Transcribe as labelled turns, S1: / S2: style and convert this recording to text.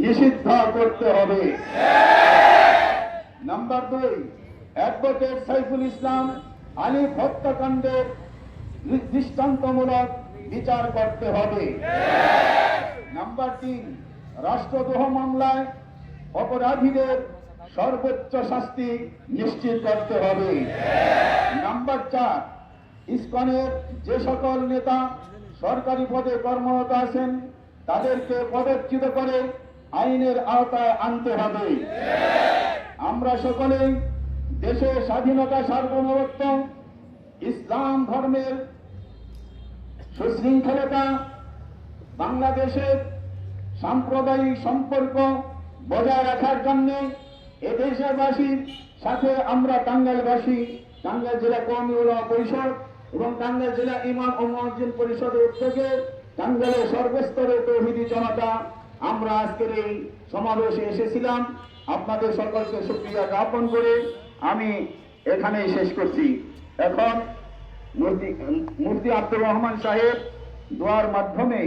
S1: নিষিদ্ধ করতে হবে। নাম্বার দুই, অ্যাডভোকেট সাইফুল ইসলাম আলিফ হত্যাকাণ্ডের দৃষ্টান্তমূলক বিচার করতে হবে। নাম্বার তিন, রাষ্ট্রদ্রোহ মামলায় অপরাধীদের সর্বোচ্চ শাস্তি নিশ্চিত করতে হবে। নাম্বার চার, ইসকনের যে সকল নেতা সরকারি পদে কর্মরত আছেন তাদেরকে পদচ্যুত করে আইনের আওতায় আনতে হবে। আমরা সকলেই দেশের স্বাধীনতা, সার্বভৌমত্ব, ইসলাম ধর্মের সুশৃঙ্খলতা, বাংলাদেশের সাম্প্রদায়িক সম্পর্ক বজায় রাখার জন্য এদেশবাসীর সাথে আমরা টাঙ্গাইলবাসী, টাঙ্গাইল জেলা কওমি উলামা পরিষদ এবং টাঙ্গাইল জেলা ইমাম ও মহাজিন পরিষদের উদ্যোগে টাঙ্গাইলের সর্বস্তরে তৌহিদি জনতা, আমরা আজকের এই সমাবেশে এসেছিলাম। আপনাদের সকলকে সুক্রিয়া জ্ঞাপন করে আমি এখানেই শেষ করছি। এখন মূর্তি মূর্তি আব্দুর রহমান সাহেব দোয়ার মাধ্যমে